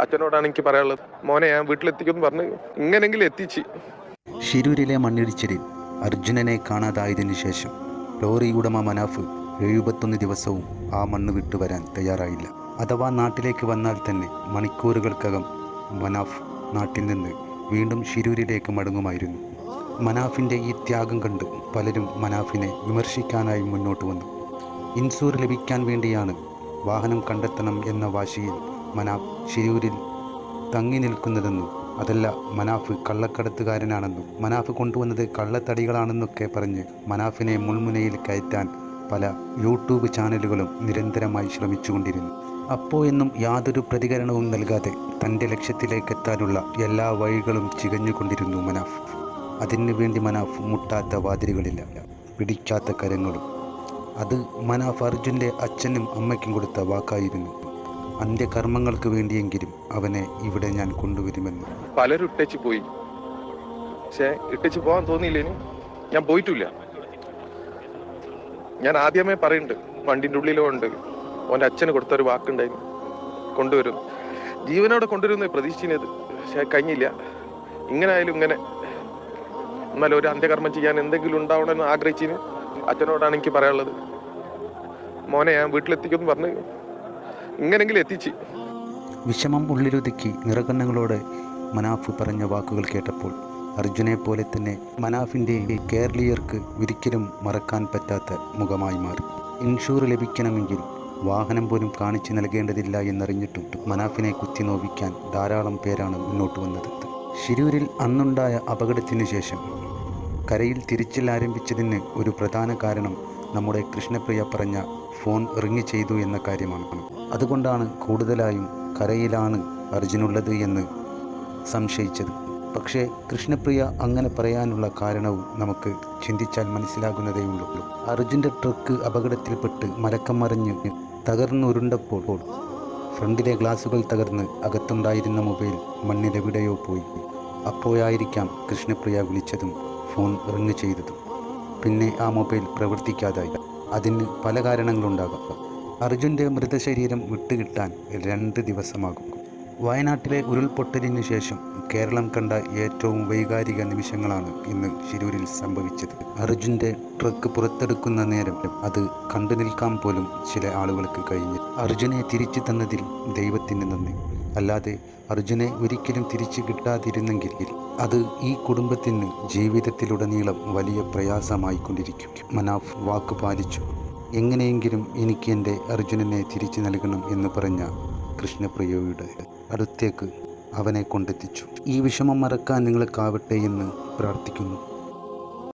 അച്ഛനോടാണ് എനിക്ക് പറയാനുള്ളത്. മോനെ ഞാൻ വീട്ടിലെത്തിക്കുമെന്ന് പറഞ്ഞ് ഇങ്ങനെങ്കിലും എത്തിച്ച്. ഷിരൂരിലെ മണ്ണിടിച്ചിലിൽ അർജുനനെ കാണാതായതിനു ശേഷം ലോറി ഉടമ മനാഫ് എഴുപത്തൊന്ന് ദിവസവും ആ മണ്ണ് വിട്ടുവരാൻ തയ്യാറായില്ല. അഥവാ നാട്ടിലേക്ക് വന്നാൽ തന്നെ മണിക്കൂറുകൾക്കകം മനാഫ് നാട്ടിൽ നിന്ന് വീണ്ടും ഷിരൂരിലേക്ക് മടങ്ങുമായിരുന്നു. മനാഫിന്റെ ഈ ത്യാഗം കണ്ട് പലരും മനാഫിനെ വിമർശിക്കാനായി മുന്നോട്ട് വന്നു. ഇൻസൂർ ലഭിക്കാൻ വേണ്ടിയാണ് വാഹനം കണ്ടെത്തണം എന്ന വാശിയിൽ മനാഫ് ഷിരൂരിൽ തങ്ങി നിൽക്കുന്നതെന്നും അതല്ല മനാഫ് കള്ളക്കടത്തുകാരനാണെന്നും മനാഫ് കൊണ്ടുവന്നത് കള്ളത്തടികളാണെന്നൊക്കെ പറഞ്ഞ് മനാഫിനെ മുൾമുനയിൽ കയറ്റാൻ പല യൂട്യൂബ് ചാനലുകളും നിരന്തരമായി ശ്രമിച്ചുകൊണ്ടിരുന്നു. അപ്പോഴൊന്നും യാതൊരു പ്രതികരണവും നൽകാതെ തന്റെ ലക്ഷ്യത്തിലേക്ക് എത്താനുള്ള എല്ലാ വഴികളും ചികഞ്ഞുകൊണ്ടിരുന്നു മനാഫ്. അതിനുവേണ്ടി മനാഫ് മുട്ടാത്ത വാതിലുകളില്ല പിടിക്കാത്ത കരങ്ങളും. അത് മനാഫ് അർജുന്റെ അച്ഛനും അമ്മയ്ക്കും കൊടുത്ത വാക്കായിരുന്നു. അന്ത്യകർമ്മങ്ങൾക്ക് വേണ്ടിയെങ്കിലും അവനെ ഇവിടെ ഞാൻ കൊണ്ടുവരുമെന്ന്. പലരും ഇട്ടച്ച് പോയി. പക്ഷെ ഇട്ടച്ച് പോകാൻ തോന്നിയില്ലേ ഞാൻ പോയിട്ടില്ല. ഞാൻ ആദ്യമേ പറയുന്നുണ്ട് വണ്ടിന്റെ ഉള്ളിലോ ഉണ്ട്. ഓന്റെ അച്ഛന് കൊടുത്തൊരു വാക്കുണ്ടായിരുന്നു കൊണ്ടുവരും. ജീവനോടെ കൊണ്ടുവരുന്ന പ്രതീക്ഷിച്ചത് പക്ഷെ കഴിഞ്ഞില്ല. ഇങ്ങനെ ആയാലും ഇങ്ങനെ. എന്നാലും ഒരു അന്ത്യകർമ്മം ചെയ്യാൻ എന്തെങ്കിലും ഉണ്ടാവണമെന്ന് ആഗ്രഹിച്ചിന്. അച്ഛനോടാണ് എനിക്ക് പറയാനുള്ളത്. മോനെ ഞാൻ വീട്ടിലെത്തിക്കുമെന്ന് പറഞ്ഞ് ഇങ്ങനെങ്കിലും എത്തിച്ച്. വിഷമം ഉള്ളിലൊതുക്കി നിറകണ്ണങ്ങളോട് മനാഫ് പറഞ്ഞ വാക്കുകൾ കേട്ടപ്പോൾ അർജുനെ പോലെ തന്നെ മനാഫിന്റെ കേരളീയർക്ക് ഒരിക്കലും മറക്കാൻ പറ്റാത്ത മുഖമായി മാറി. ഇൻഷൂർ ലഭിക്കണമെങ്കിൽ വാഹനം പോലും കാണിച്ചു നൽകേണ്ടതില്ല എന്നറിഞ്ഞിട്ടും മനാഫിനെ കുത്തി നോവിക്കാൻ ധാരാളം പേരാണ് മുന്നോട്ട് വന്നത്. ഷിരൂരിൽ അന്നുണ്ടായ അപകടത്തിനു ശേഷം കരയിൽ തിരിച്ചിൽ ആരംഭിച്ചതിന് ഒരു പ്രധാന കാരണം നമ്മുടെ കൃഷ്ണപ്രിയ പറഞ്ഞ ഫോൺ റിങ് ചെയ്തു എന്ന കാര്യമാണ്. അതുകൊണ്ടാണ് കൂടുതലായും കരയിലാണ് അർജുനുള്ളത് എന്ന് സംശയിച്ചത്. പക്ഷേ കൃഷ്ണപ്രിയ അങ്ങനെ പറയാനുള്ള കാരണവും നമുക്ക് ചിന്തിച്ചാൽ മനസ്സിലാകുന്നതേ ഉള്ളൂ. അർജുന്റെ ട്രക്ക് അപകടത്തിൽപ്പെട്ട് മരക്കം മറിഞ്ഞ് തകർന്നുരുണ്ടപ്പോൾ ഫ്രണ്ടിലെ ഗ്ലാസുകൾ തകർന്ന് അകത്തുണ്ടായിരുന്ന മൊബൈൽ മണ്ണിലെവിടെയോ പോയി. അപ്പോഴായിരിക്കാം കൃഷ്ണപ്രിയ വിളിച്ചതും ഫോൺ റിങ് ചെയ്തതും. പിന്നെ ആ മൊബൈൽ പ്രവർത്തിക്കാതായി. അതിന് പല കാരണങ്ങളുണ്ടാകാം. അർജുന്റെ മൃതശരീരം വിട്ടുകിട്ടാൻ രണ്ട് ദിവസമാകും. വയനാട്ടിലെ ഉരുൾപൊട്ടലിന് ശേഷം കേരളം കണ്ട ഏറ്റവും വൈകാരിക നിമിഷങ്ങളാണ് ഇന്ന് ശിരൂരിൽ സംഭവിച്ചത്. അർജുന്റെ ട്രക്ക് പുറത്തെടുക്കുന്ന നേരം അത് കണ്ടു നിൽക്കാൻ പോലും ചില ആളുകൾക്ക് കഴിഞ്ഞു. അർജുനെ തിരിച്ചു തന്നതിൽ ദൈവത്തിന് നന്ദി. അല്ലാതെ അർജുനെ ഒരിക്കലും തിരിച്ചു കിട്ടാതിരുന്നെങ്കിൽ അത് ഈ കുടുംബത്തിന് ജീവിതത്തിലുടനീളം വലിയ പ്രയാസമായിക്കൊണ്ടിരിക്കും. മനാഫ് വാക്ക് പാലിച്ചു. എങ്ങനെയെങ്കിലും എനിക്ക് എന്റെ അർജുനനെ തിരിച്ചു നൽകണം എന്ന് പറഞ്ഞ കൃഷ്ണപ്രിയയുടെ അടുത്തേക്ക് അവനെ കൊണ്ടെത്തിച്ചു. ഈ വിഷമം മറക്കാൻ നിങ്ങൾക്കാവട്ടെ എന്ന് പ്രാർത്ഥിക്കുന്നു.